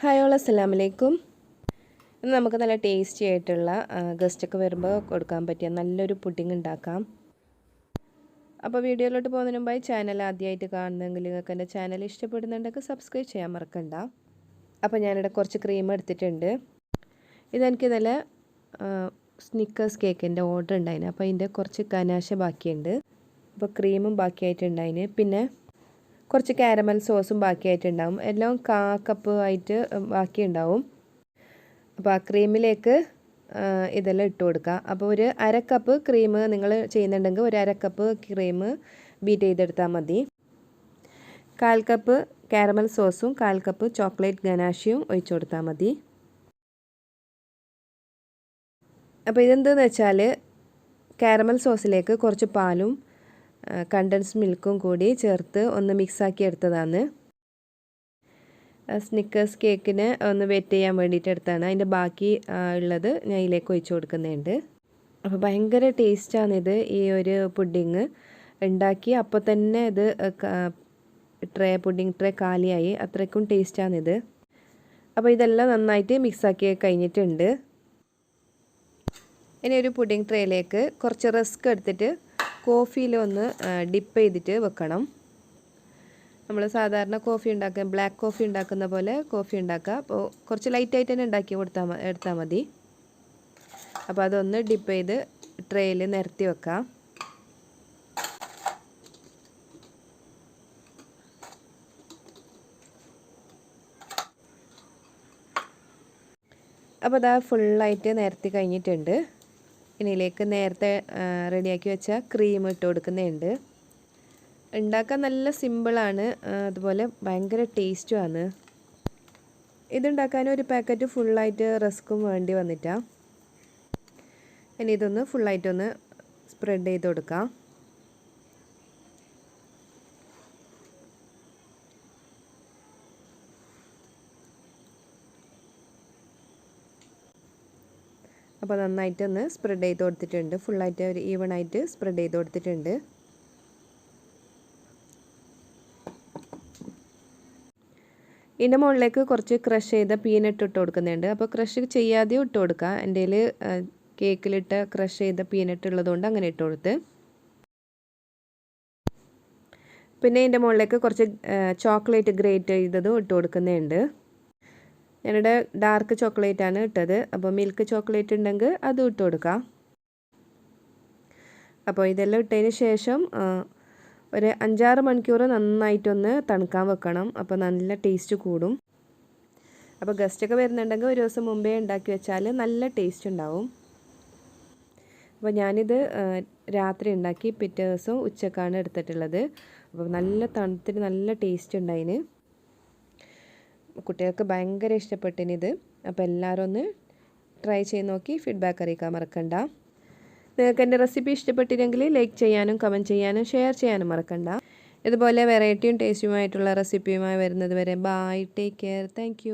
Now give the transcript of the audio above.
Hi all ഇന്ന് നമുക്ക് നല്ല ടേസ്റ്റി ആയിട്ടുള്ള ഗസ്റ്റൊക്കെ വരുമ്പോൾ കൊടുക്കാൻ പറ്റിയ നല്ലൊരു പുഡിംഗ് ഉണ്ടാക്കാം. അപ്പോൾ വീഡിയോയിലോട്ട് പോകുന്നതിന് മുമ്പായി ചാനൽ ആദ്യമായിട്ട് കാണുന്നെങ്കിൽ നിങ്ങൾക്ക് എന്റെ ചാനൽ ഇഷ്ടപ്പെടുന്നുണ്ടെങ്കിൽ സബ്സ്ക്രൈബ് ചെയ്യാൻ മറക്കണ്ട. അപ്പോൾ ഞാനിവിടെ കുറച്ച് ക്രീം എടുത്തിട്ടുണ്ട്. ഇതെനിക്ക് നല്ല സ്നിക്കേഴ്സ് കേക്കിന്റെ ഓർഡർ ഉണ്ടായിന്. അപ്പോൾ അതിന്റെ കുറച്ച് കനാശ ബാക്കിയുണ്ട്. അപ്പോൾ ക്രീമും ബാക്കിയായിട്ടുണ്ടായിന്. പിന്നെ കുറച്ച് കാരമൽ സോസും ബാക്കിയായിട്ടുണ്ടാവും. എല്ലാം കാ കപ്പ് ആയിട്ട് ബാക്കിയുണ്ടാവും. അപ്പോൾ ആ ക്രീമിലേക്ക് ഇതെല്ലാം ഇട്ട് കൊടുക്കുക. അപ്പോൾ ഒരു അര കപ്പ് ക്രീം നിങ്ങൾ ചെയ്യുന്നുണ്ടെങ്കിൽ ഒരു അര കപ്പ് ക്രീം ബീറ്റ് ചെയ്തെടുത്താൽ മതി. കാൽ കപ്പ് കാരമൽ സോസും കാൽ കപ്പ് ചോക്ലേറ്റ് ഗനാഷിയും ഒഴിച്ചു കൊടുത്താൽ മതി. അപ്പോൾ ഇതെന്തെന്ന് വെച്ചാൽ കാരമൽ സോസിലേക്ക് കുറച്ച് പാലും കണ്ടൻസ് മിൽക്കും കൂടി ചേർത്ത് ഒന്ന് മിക്സാക്കി എടുത്തതാണ്. സ്നിക്കേഴ്സ് കേക്കിന് ഒന്ന് വെറ്റ് ചെയ്യാൻ വേണ്ടിയിട്ട് എടുത്താണ്. അതിന്റെ ബാക്കി ഉള്ളത് ഞാൻ ഇതിലേക്ക് ഒഴിച്ചു കൊടുക്കുന്നുണ്ട്. അപ്പോൾ ഭയങ്കര ടേസ്റ്റാണിത് ഈ ഒരു പുഡിങ്. ഉണ്ടാക്കി അപ്പോൾ തന്നെ ഇത് ട്രേ പുഡിങ് ട്രേ കാലിയായി. അത്രയ്ക്കും ടേസ്റ്റാണിത് അപ്പോൾ ഇതെല്ലാം നന്നായിട്ട് മിക്സാക്കി കഴിഞ്ഞിട്ടുണ്ട്. ഇനി ഒരു പുഡിങ് ട്രേയിലേക്ക് കുറച്ച് റിസ്ക് എടുത്തിട്ട് കോഫിയിൽ ഒന്ന് ഡിപ്പ് ചെയ്തിട്ട് വെക്കണം. നമ്മൾ സാധാരണ കോഫി ഉണ്ടാക്കുക ബ്ലാക്ക് കോഫി ഉണ്ടാക്കുന്ന പോലെ കോഫി ഉണ്ടാക്കുക അപ്പോൾ കുറച്ച് ലൈറ്റായിട്ട് തന്നെ ഉണ്ടാക്കി കൊടുത്താൽ എടുത്താൽ മതി. അപ്പോൾ അതൊന്ന് ഡിപ്പ് ചെയ്ത് ട്രേയിൽ നിരത്തി വെക്കാം. അപ്പോൾ അതാ ഫുള്ളായിട്ട് നിരത്തി കഴിഞ്ഞിട്ടുണ്ട്. ഇനിയിലേക്ക് നേരത്തെ റെഡിയാക്കി വെച്ച ക്രീം ഇട്ട് കൊടുക്കുന്നുണ്ട്. ഉണ്ടാക്കാൻ നല്ല സിമ്പിളാണ് അതുപോലെ ഭയങ്കര ടേസ്റ്റുമാണ് ഇതുണ്ടാക്കാൻ ഒരു പാക്കറ്റ് ഫുള്ളായിട്ട് റസ്ക്കും വേണ്ടി വന്നിട്ടാണ് ഇനി ഇതൊന്ന് ഫുള്ളായിട്ടൊന്ന് സ്പ്രെഡ് ചെയ്ത് കൊടുക്കാം. അപ്പോൾ നന്നായിട്ടൊന്ന് സ്പ്രെഡ് ചെയ്ത് കൊടുത്തിട്ടുണ്ട്. ഫുള്ളായിട്ട് ഒരു ഈവൺ ആയിട്ട് സ്പ്രെഡ് ചെയ്ത് കൊടുത്തിട്ടുണ്ട്. ഇതിന്റെ മുകളിലേക്ക് കുറച്ച് ക്രഷ് ചെയ്ത പീനട്ട് ഇട്ട് കൊടുക്കുന്നുണ്ട്. അപ്പോൾ ക്രഷ് ചെയ്യാതെയും ഇട്ട് കൊടുക്കുക എന്റെ കേക്കിലിട്ട് ക്രഷ് ചെയ്ത പീനട്ട് ഉള്ളതുകൊണ്ട് അങ്ങനെ ഇട്ട് കൊടുത്ത്. പിന്നെ ഇതിന്റെ മുകളിലേക്ക് കുറച്ച് ചോക്ലേറ്റ് ഗ്രേറ്റ് ചെയ്തതും ഇട്ട് കൊടുക്കുന്നുണ്ട്. ഞാനിവിടെ ഡാർക്ക് ചോക്ലേറ്റ് ആണ് ഇട്ടത്. അപ്പോൾ മിൽക്ക് ചോക്ലേറ്റ് ഉണ്ടെങ്കിൽ അതും ഇട്ട് കൊടുക്കാം. അപ്പോൾ ഇതെല്ലാം ഇട്ടതിന് ശേഷം ഒരു അഞ്ചാറ് മണിക്കൂർ നന്നായിട്ടൊന്ന് തണുക്കാൻ വെക്കണം. അപ്പോൾ നല്ല ടേസ്റ്റ് കൂടും. അപ്പോൾ ഗസ്റ്റൊക്കെ വരുന്നുണ്ടെങ്കിൽ ഒരു ദിവസം മുമ്പേ ഉണ്ടാക്കി വെച്ചാൽ നല്ല ടേസ്റ്റ് ഉണ്ടാവും. അപ്പോൾ ഞാനിത് രാത്രി ഉണ്ടാക്കി പിറ്റേ ദിവസം ഉച്ചക്കാണ് എടുത്തിട്ടുള്ളത്. അപ്പോൾ നല്ല തണുത്തിന് നല്ല ടേസ്റ്റ് ഉണ്ടായിന്. കുട്ടികൾക്ക് ഭയങ്കര ഇഷ്ടപ്പെട്ടിനിത് അപ്പോൾ എല്ലാവരും ഒന്ന് ട്രൈ ചെയ്ത് നോക്കി ഫീഡ്ബാക്ക് അറിയിക്കാൻ മറക്കണ്ട. നിങ്ങൾക്ക് എന്റെ റെസിപ്പി ഇഷ്ടപ്പെട്ടില്ലെങ്കിൽ ലൈക്ക് ചെയ്യാനും കമന്റ് ചെയ്യാനും ഷെയർ ചെയ്യാനും മറക്കണ്ട. ഇതുപോലെ വെറൈറ്റിയും ടേസ്റ്റുമായിട്ടുള്ള റെസിപ്പിയുമായി വരുന്നത് വരെ ബായ് ടേക്ക് കെയർ താങ്ക്